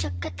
చక్కత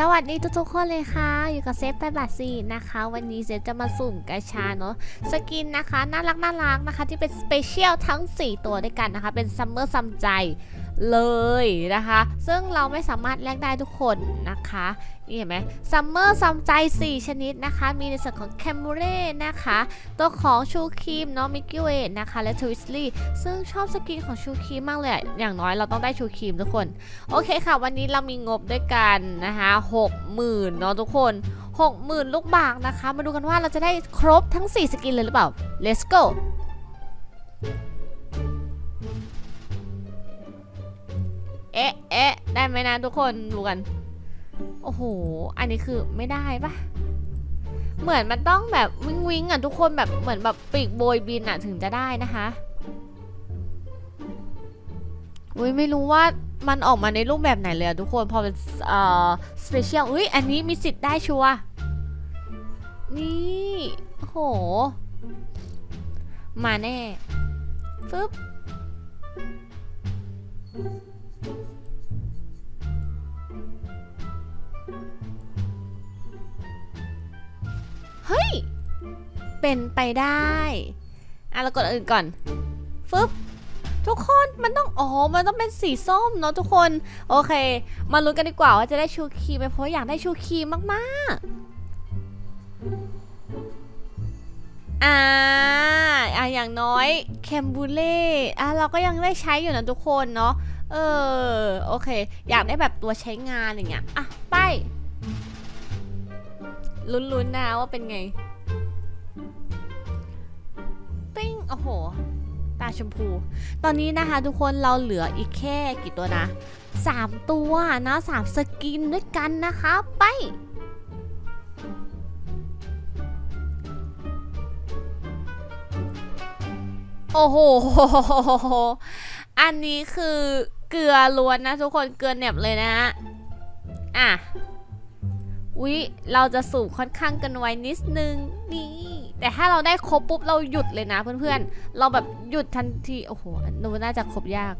สวัสดีทุกๆคนเลยค่ะ อยู่กับเซฟไตบัตซีนะคะ วันนี้เซฟจะมาสุ่มกระชาเนาะสกินนะคะ น่ารักน่ารักนะคะ ที่เป็นสเปเชียลทั้ง 4 ตัวด้วยกันนะคะ เป็นซัมเมอร์ซัมใจ เลยนะคะ ซึ่งเราไม่สามารถแลกได้ทุกคนนะคะนี่เห็นไหมซัมเมอร์ซัมใจ 4 ชนิดนะคะ มีในส่วนของแคมบูเร่นะคะ ตัวของชูครีมเนาะมิกกี้เวนะคะ และทวิสลี่ซึ่งชอบสกินของชูครีมมากเลยอะอย่างน้อยเราต้องได้ชูครีมทุกคน โอเคค่ะ วันนี้เรามีงบด้วยกันนะคะหกหมื่นเนาะทุกคนหกหมื่นลูกบากนะคะ มาดูกันว่าเราจะได้ครบทั้ง 4 สกินเลยหรือเปล่า let's go เอ๊ะเอ๊ะได้ไหมนะทุกคนดูกัน โอ้โห อันนี้คือไม่ได้ปะเหมือนมันต้องแบบวิงวิงอะทุกคนแบบเหมือนแบบปีกโบยบินอะถึงจะได้นะคะอุ้ยไม่รู้ว่ามันออกมาในรูปแบบไหนเลยอะทุกคนพอเป็นเอ่อสเปเชียลอุ้ยอันนี้มีสิทธิ์ได้ชัวร์นี่โอ้โห มาแน่ฟึบ เฮ้ย เป็นไปได้ อะเรากดอื่นก่อน ฟึบทุกคนมันต้อง อ๋อ มันต้องเป็นสีส้มเนาะทุกคน โอเค มาลุ้นกันดีกว่าว่าจะได้ชูครีมไหมเพราะอยากได้ชูครีมมากๆ อ่า อะอย่างน้อยแคมบูเล่ อะเราก็ยังได้ใช้อยู่นะทุกคนเนาะ เออ โอเค อยากได้แบบตัวใช้งานอย่างเงี้ย อะ ไปลุ้นๆนะว่าเป็นไง ปิ้ง โอ้โห ตาชมพู ตอนนี้นะคะทุกคนเราเหลืออีกแค่กี่ตัวนะ 3 ตัวนะ3สกินด้วยกันนะคะ ไปโอ้โห อันนี้คือ เกลือล้วนนะทุกคนเกลือเน็บเลยนะฮะอะอุ๊ยเราจะสูบค่อนข้างกันไว้นิดนึงนี่แต่ถ้าเราได้ครบปุ๊บเราหยุดเลยนะเพื่อนๆ เราแบบหยุดทันทีโอ้โหหนูน่าจะครบยาก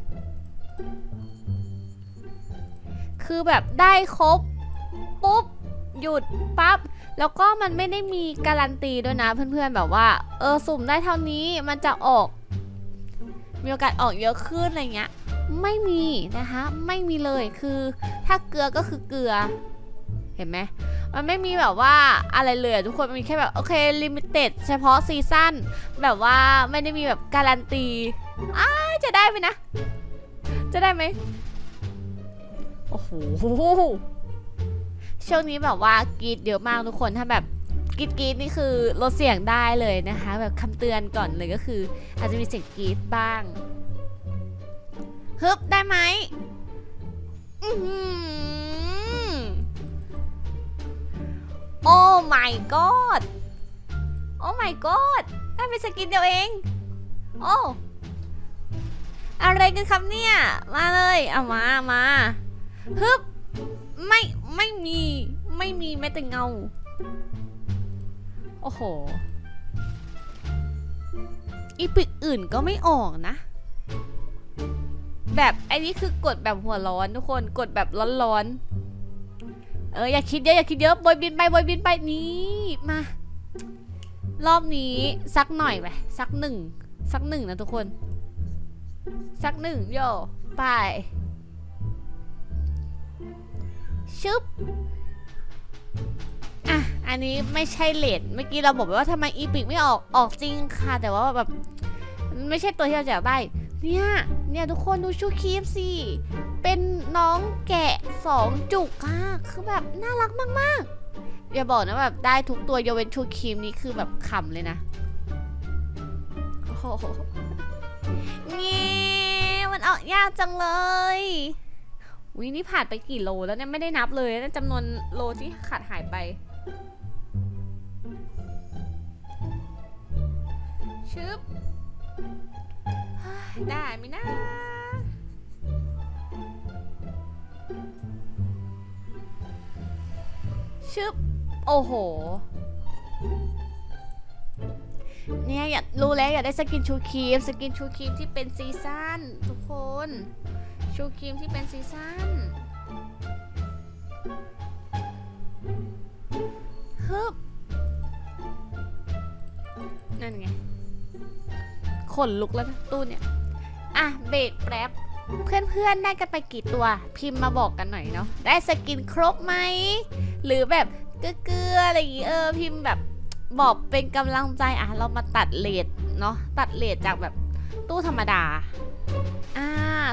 คือแบบได้ครบปุ๊บหยุดปั๊บแล้วก็มันไม่ได้มีการันตีด้วยนะเพื่อนๆแบบว่า เออสุ่มได้เท่านี้มันจะออก มีโอกาสออกเยอะขึ้นอะไรเงี้ย ไม่มีนะคะไม่มีเลยคือถ้าเกลือก็คือเกลือ เห็นไหมมันไม่มีแบบว่าอะไรเลยทุกคนมันมีแค่แบบโอเคลิมิเต็ดเฉพาะซีซั่นแบบว่าไม่ได้มีแบบการันตีอ้าจะได้ไหมนะ จะได้ไหมโอ้โหช่วงนี้แบบว่ากรีดเยอะมากทุกคนถ้าแบบกรีดกรีดนี่คือลดเสียงได้เลยนะคะ แบบคำเตือนก่อนเลยก็คือ อาจจะมีเสียงกรีดบ้าง ฮึบได้ไหมอือหือโอ้ my god โอ้ my god ได้เป็นสกินเดียวเอง โอ้ อะไรกันครับเนี่ย มาเลย เอามา มาฮึบ ไม่ ไม่มี ไม่มีแม้แต่เงา โอ้โห อีปิกอื่นก็ไม่ออกนะ แบบไอ้นี้คือกดแบบหัวร้อนทุกคนกดแบบร้อนๆ เอออย่าคิดเยอะอย่าคิดเยอะบอยบินไปบอยบินไปนี่มารอบนี้สักหน่อยไปสักหนึ่งสักหนึ่งนะทุกคน สักหนึ่งโยไปชึบอะอันนี้ไม่ใช่เลดเมื่อกี้เราบอกไปว่าทำไมอีพิกไม่ออกออกจริงค่ะ แต่ว่าแบบไม่ใช่ตัวที่เราจะได้ เนี่ย เนี่ยทุกคนดูชูครีมสิเเป็นน้องแกะสองจุกอะคือแบบน่ารักมากๆ อย่าบอกนะแบบได้ทุกตัวยกเว้นชูครีมนี่คือแบบขำเลยนะโอ้โหนี่มันออกยากจังเลยวินี่ผ่านไปกี่โลแล้วเนี่ยไม่ได้นับเลยนะจำนวนโลที่ขาดหายไปชึบ ได้ไหมนะ ชึบ โอ้โห เนี่ยอยากรู้แล้วอยากได้สกินชูครีม สกินชูครีมที่เป็นซีซั่นทุกคน ชูครีมที่เป็นซีซั่นฮึบนั่นไงขนลุกแล้วนะตู้เนี่ย อะเบรกแป๊บเพื่อนๆได้กันไปกี่ตัว พิมพ์มาบอกกันหน่อยเนาะได้สกินครบไหมหรือแบบเกลืออะไรอย่างงี้เออพิมพ์แบบบอกเป็นกำลังใจอะเรามาตัดเลทเนาะตัดเลทจากแบบตู้ธรรมดาอ่า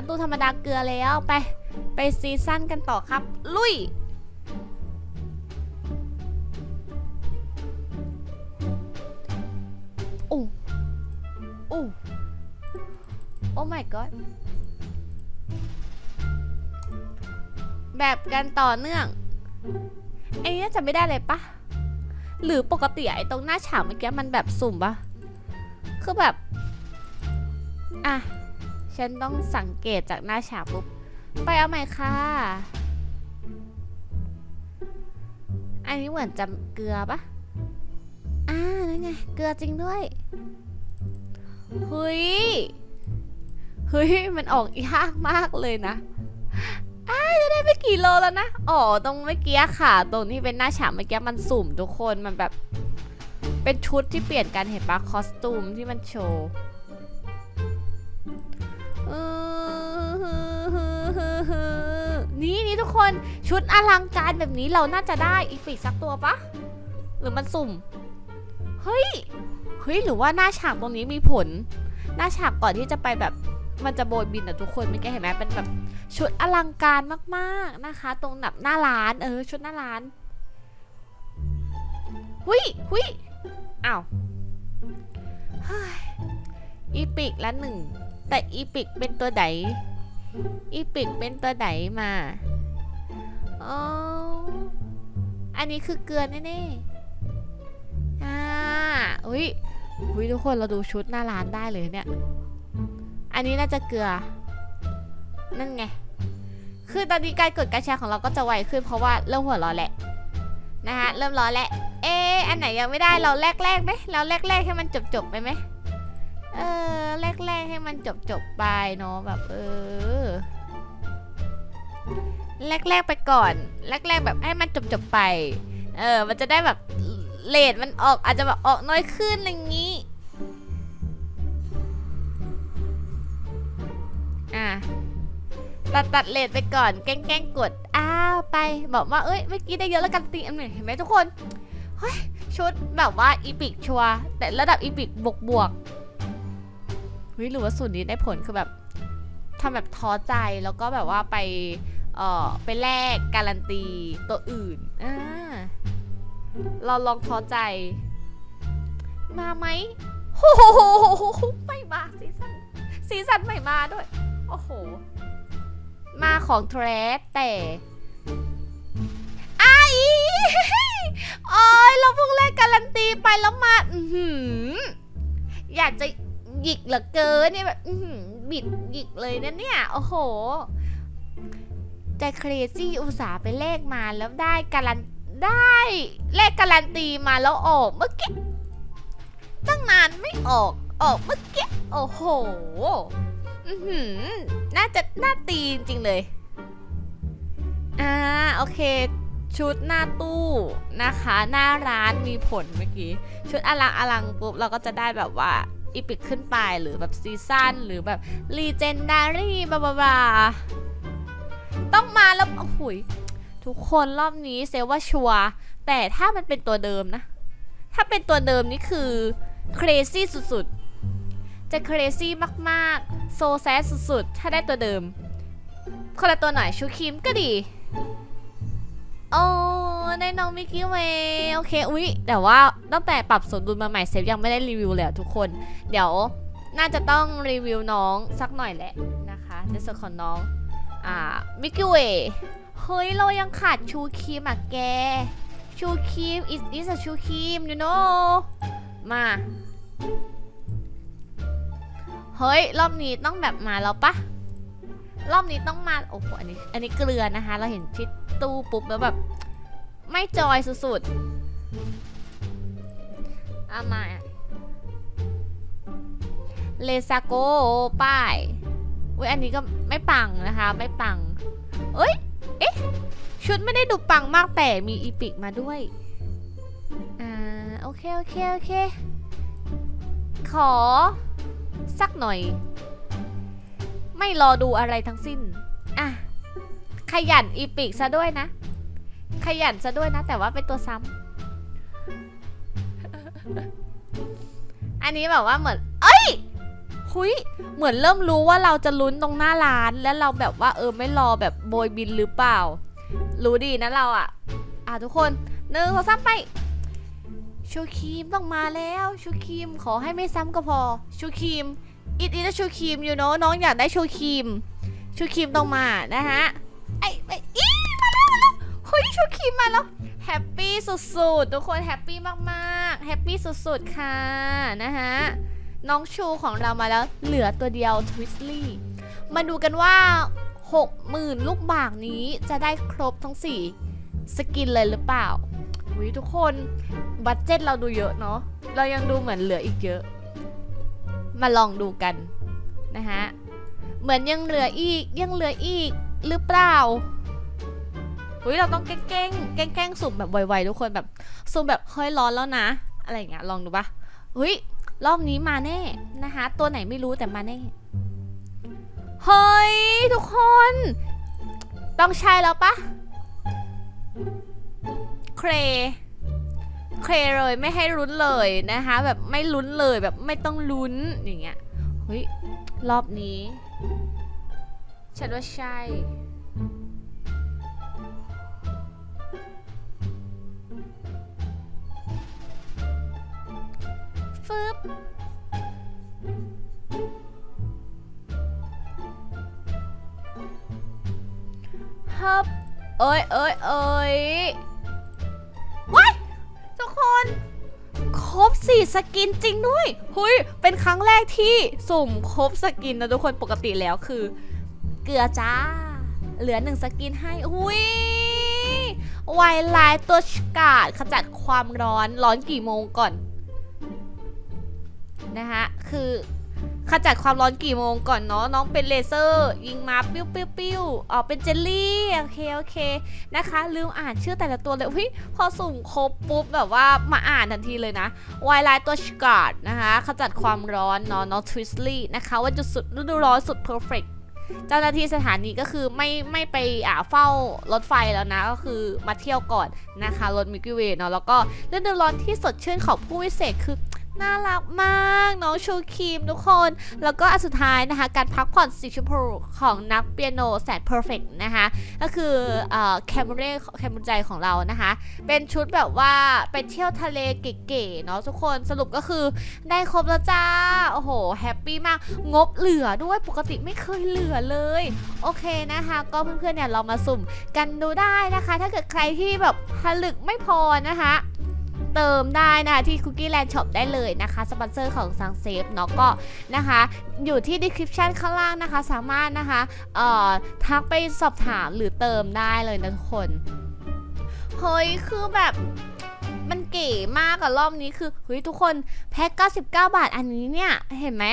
ตู้ธรรมดาเกลือแล้วไป ไปซีซั่นกันต่อครับ ลุยอู้อู้ โอ้ my god แบบกันต่อเนื่องไอ้นี้ยจะไม่ได้เลยปะหรือปกติไอ้ตรงหน้าฉากเมื่อกี้มันแบบสุ่มปะคือแบบ อะ ฉันต้องสังเกตจากหน้าฉากปุ๊บ ไปเอาใหม่ค่ะ อันนี้เหมือนจะเกลือปะอ่านั่นไง เกลือจริงด้วยเฮ้ย ฮ้ยมันออกยากมากเลยนะอาจะได้ไปกี่โลแล้วนะอ๋อตรงเมื่อกี้ค่ะ ตรงที่เป็นหน้าฉากเมื่อกี้มันสุ่มทุกคนมันแบบ เป็นชุดที่เปลี่ยนกันเห็นปะคอสตูมที่มันโชว์นี่นี่ทุกคนชุดอลังการแบบนี้เราน่าจะได้อีกปีกสักตัวปะหรือมันสุ่ม เฮ้ย เฮ้ย หรือว่าหน้าฉากตรงนี้มีผล หน้าฉากก่อนที่จะไปแบบ มันจะโบยบินอะทุกคนไม่แกเห็นไหมเป็นแบบชุดอลังการมากๆนะคะ ตรงแบบหน้าร้านเออชุดหน้าร้านหุยหุยอ้าวอีปิกละหนึ่งแต่อีปิกเป็นตัวไหนอีปิกเป็นตัวไหนมาอ๋ออันนี้คือเกลือแน่ๆอ่าอุ้ยอุ้ยทุกคนเราดูชุดหน้าร้านได้เลยเนี่ย อันนี้น่าจะเกลือ นั่นไง คือตอนนี้การกดกรแชร์ของเราก็จะไวขึ้นเพราะว่าเริ่มหัวร้อนแหละนะคะเริ่มร้อนแล้ว เอ๊อันไหนยังไม่ได้เราแลกแรกไหมเราแลกแรกให้มันจบจบไปไหมเออแลกแรกให้มันจบจบไปเนาะแบบเออแลกแรกไปก่อนแลกแรกแบบให้มันจบจบไป เออมันจะได้แบบเลทมันออกอาจจะแบบออกน้อยขึ้นอะไรอย่างนี้ อะตัดตัดเลทไปก่อน แกล้งแกล้งกด อ้าวไป บอกว่าเอ้ยเมื่อกี้ได้เยอะแล้วกันตีอันหนึ่งเห็นไหมทุกคนเฮ้ยชุดแบบว่าอีพิกชัวแต่ระดับอีพิกบวกบวกเฮ้ยหรือว่าสูตรนี้ได้ผลคือแบบทำแบบท้อใจแล้วก็แบบว่าไปเอ่อไปแลกการันตีตัวอื่นอ่าเราลองท้อใจ มาไหมโอ้โหไม่มาซีซั่นซีซั่นไม่มาด้วย โอ้โห มาของเทรสแต่ไอ้โอ้ยเราเพิ่งแลกการันตีไปแล้วมาอือหืออยากจะหยิกเหลือเกินเนี่ยแบบอื้อหือบิดหยิกเลยนะเนี่ย โอ้โหแต่เครซี่อุตส่าห์ไปเลขมาแล้วได้การันได้เลขการันตีมาแล้วออกเมื่อกี้ตั้งนานไม่ออกออกเมื่อกี้โอ้โห อือหือ น่าจะน่าตีจริงๆเลย อ่า โอเค ชุดหน้าตู้นะคะ หน้าร้านมีผลเมื่อกี้ ชุดอลังอลังปุ๊บ เราก็จะได้แบบว่าอีพิกขึ้นไปหรือแบบซีซั่นหรือแบบรีเจนดารี่บาบาบาต้องมาแล้วโอ้โหยทุกคนรอบนี้เซว่าชัวร์แต่ถ้ามันเป็นตัวเดิมนะ ถ้าเป็นตัวเดิมนี่คือ crazy สุดๆ จะ crazy มากๆ โซแซสสุดๆ ถ้าได้ตัวเดิม คนละตัวหน่อยชูครีมก็ดี โอ้ในน้องมิกกี้เวโอเค อุ๊ย แต่ว่าตั้งแต่ปรับสมดุลมาใหม่เซฟยังไม่ได้รีวิวเลยทุกคน เดี๋ยวน่าจะต้องรีวิวน้องสักหน่อยแหละนะคะในส่วนของน้อง อ่า มิกกี้เวเฮ้ย เรายังขาดชูครีมอะแก ชูครีม is is a ชูครีม you know มา เฮ้ย รอบนี้ต้องแบบมาแล้วปะรอบนี้ต้องมา โอ้โห อันนี้ อันนี้เกลือนะคะ เราเห็นชิดตู้ปุ๊บแล้วแบบ ไม่จอยสุดๆเอามาเลซาโกป้ายอุ้ยอันนี้ก็ไม่ปังนะคะ ไม่ปัง เอ้ย เอ๊ะ ชุดไม่ได้ดูปังมากแต่มีอีปิกมาด้วย อ่า โอเค โอเค โอเค ขอ สักหน่อย ไม่รอดูอะไรทั้งสิ้น อะ ขยันอีปิกซะด้วยนะ ขยันซะด้วยนะ แต่ว่าเป็นตัวซ้ำ อันนี้แบบว่าเหมือน เอ้ยหุยเหมือนเริ่มรู้ว่าเราจะลุ้นตรงหน้าร้าน แล้วเราแบบว่าเออไม่รอแบบโบยบินหรือเปล่า รู้ดีนะเราอะ อะทุกคนหนึ่งสองสามไป ชูครีมต้องมาแล้วชูครีมขอให้ไม่ซ้ำก็พอชูครีมอิดอิดชูครีมอยู่เนาะน้องอยากได้ชูครีมชูครีมต้องมานะฮะไอ้ไอ้อีมาแล้วมาแล้วเฮ้ยชูครีมมาแล้วแฮปปี้สุดๆทุกคนแฮปปี้มากๆแฮปปี้สุดๆค่ะนะฮะน้องชูของเรามาแล้วเหลือตัวเดียวทวิสลี่มาดูกันว่า 60,000 ลูกบากนี้จะได้ครบทั้ง 4 สกินเลยหรือเปล่า วิทุกคนบัตเจ็ตเราดูเยอะเนาะเรายังดูเหมือนเหลืออีกเยอะ มาลองดูกันนะฮะเหมือนยังเหลืออีกยังเหลืออีกหรือเปล่าเฮ้ยเราต้องแกล้งแกล้งแกล้งสุ่มแบบไวๆทุกคนแบบสุ่มแบบเฮ้ยร้อนแล้วนะ อะไรอย่างเงี้ยลองดูปะเฮ้ยรอบนี้มาแน่นะคะตัวไหนไม่รู้แต่มาแน่เฮ้ยทุกคน ต้องใช่แล้วปะ เครเครเลยไม่ให้ลุ้นเลยนะคะ แบบไม่ลุ้นเลยแบบไม่ต้องลุ้นอย่างเงี้ยเฮ้ยรอบนี้ ฉันว่าใช่ฟึบฮับเอ้ยเอ้ยเอ้ยว้าย สี่สกินจริงด้วยหุยเป็นครั้งแรกที่สุ่มครบสกินนะทุกคนปกติแล้วคือ เกลือจ้า เหลือหนึ่งสกินให้หุยไวไลท์ตัวชกาดขจัดความร้อนร้อนกี่โมงก่อน นะคะคือ ขจัดความร้อนกี่โมงก่อนเนาะน้องเป็นเลเซอร์ ยิงมาปิ้วปิ้วปิ้วอ๋อเป็นเจลลี่โอเคโอเคนะคะ ลืมอ่านชื่อแต่ละตัวเลยวิพอสุ่มครบปุ๊บแบบว่ามาอ่านทันทีเลยนะวายไลท์ตัวชกาดนะคะขจัดความร้อนเนาะน้องทวิสลี่นะคะว่าจุดสุดฤดูร้อนสุดเพอร์เฟกเจ้าหน้าที่สถานีก็คือไม่ไม่ไปอ่าเฝ้ารถไฟแล้วนะ ก็คือมาเที่ยวก่อนนะคะรถมิกกี้เวย์เนาะแล้วก็ฤดูร้อนที่สดชื่นของผู้วิเศษคือ น่ารักมากน้องชูครีมทุกคน แล้วก็อันสุดท้ายนะคะ การพักผ่อนสีชมพูของนักเปียโนแสนเพอร์เฟกนะคะ ก็คือแคมเร่แคมใจของเรานะคะ เป็นชุดแบบว่าไปเที่ยวทะเลเก๋ๆเนาะทุกคนสรุปก็คือได้ครบแล้วจ้า โอ้โห แฮปปี้มาก งบเหลือด้วยปกติไม่เคยเหลือเลย โอเคนะคะ ก็เพื่อนๆเนี่ยเรามาสุ่มกันดูได้นะคะ ถ้าเกิดใครที่แบบผลึกไม่พอนะคะ เติมได้นะคะที่ Cookie Land Shop ได้เลยนะคะสปอนเซอร์ของซังเซฟเนาะก็นะคะอยู่ที่ description ข้างล่างนะคะ สามารถนะคะเอ่อทักไปสอบถามหรือเติมได้เลยนะทุกคนเฮ้ยคือแบบมันเก๋มากอะรอบนี้คือเฮ้ยทุกคนแพ็ค99 บาทอันนี้เนี่ย เห็นไหม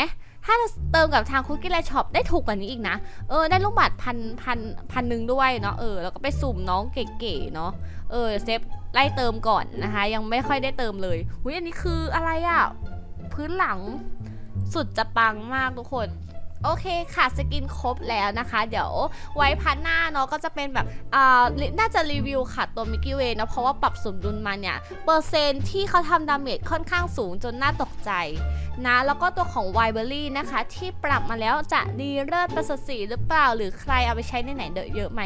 ถ้าเราเติมกับทาง Cookie Land Shop ได้ถูกกว่านี้อีกนะ เออ ได้ลูกบาทพันพันพันหนึ่งด้วยเนาะเออ แล้วก็ไปสุ่มน้องเก๋ๆเนาะเออเซฟ ไล่เติมก่อนนะคะ ยังไม่ค่อยได้เติมเลยหุยอันนี้คืออะไรอะ่ะ พื้นหลังสุดจะปังมากทุกคน โอเคค่ะสกินครบแล้วนะคะ เดี๋ยวไว้พันหน้าเนาะก็จะเป็นแบบอ่าน่าจะรีวิวค่ะตัวมิกกี้เวย์เนาะเพราะว่าปรับสมดุลมาเนี่ย เปอร์เซ็นที่เขาทำดาเมจค่อนข้างสูงจนน่าตกใจนะ แล้วก็ตัวของไวเบอรี่นะคะ ที่ปรับมาแล้วจะดีเลิศประเสริฐสีหรือเปล่า หรือใครเอาไปใช้ในไหนเดอะเยอะไหม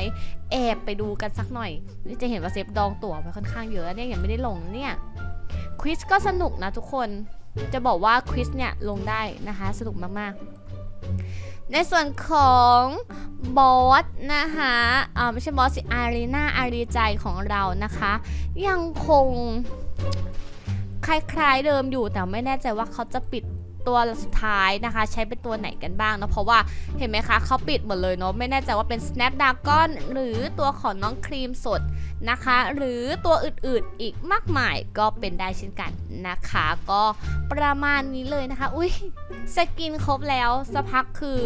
แอบไปดูกันสักหน่อยนี่จะเห็นว่าเซฟดองตั๋วไปค่อนข้างเยอะเนี่ยยังไม่ได้ลงเนี่ยควิสก็สนุกนะทุกคนจะบอกว่าควิสเนี่ยลงได้นะคะ สนุกมากๆ ในส่วนของบอสนะคะอ่าไม่ใช่บอสสิอารีนาอารีใจของเรานะคะ ยังคงคล้ายๆเดิมอยู่แต่ไม่แน่ใจว่าเขาจะปิด ตัวสุดท้ายนะคะ ใช้เป็นตัวไหนกันบ้างเนาะเพราะว่าเห็นไหมคะเขาปิดหมดเลยเนาะไม่แน่ใจว่าเป็น Snapdragon หรือตัวของน้องครีมสดนะคะ หรือตัวอื่นๆอีกมากมายก็เป็นได้เช่นกันนะคะ ก็ประมาณนี้เลยนะคะ อุ้ยสกินครบแล้วสักพักคือ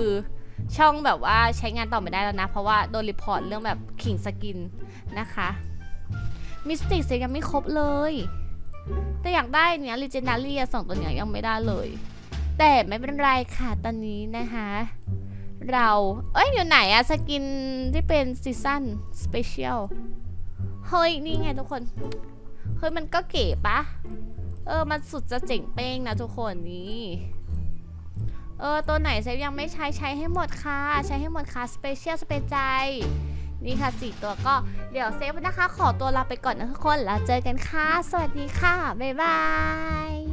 ช่องแบบว่าใช้งานต่อไม่ได้แล้วนะ เพราะว่าโดนรีพอร์ตเรื่องแบบขิงสกินนะคะมิสติกเซยังไม่ครบเลย แต่อยากได้เนี้ย Legendary อะสองตัวเนี้ยยังไม่ได้เลย แต่ไม่เป็นไรค่ะตอนนี้นะคะ เรา เอ้ยอยู่ไหนอะสกินที่เป็นซีซั่นสเปเชียลเฮ้ย นี่ไงทุกคน เฮ้ย มันก็เก๋ปะ เออ มันสุดจะเจ๋งเป้งนะทุกคนนี่ เออ ตัวไหนเซฟยังไม่ใช้ใช้ให้หมดค่ะ ใช้ให้หมดค่ะ สเปเชียลสเปใจนี่ค่ะสี่ตัวก็เดี๋ยวเซฟนะคะ ขอตัวลาไปก่อนนะทุกคน แล้วเจอกันค่ะ สวัสดีค่ะ บ๊ายบาย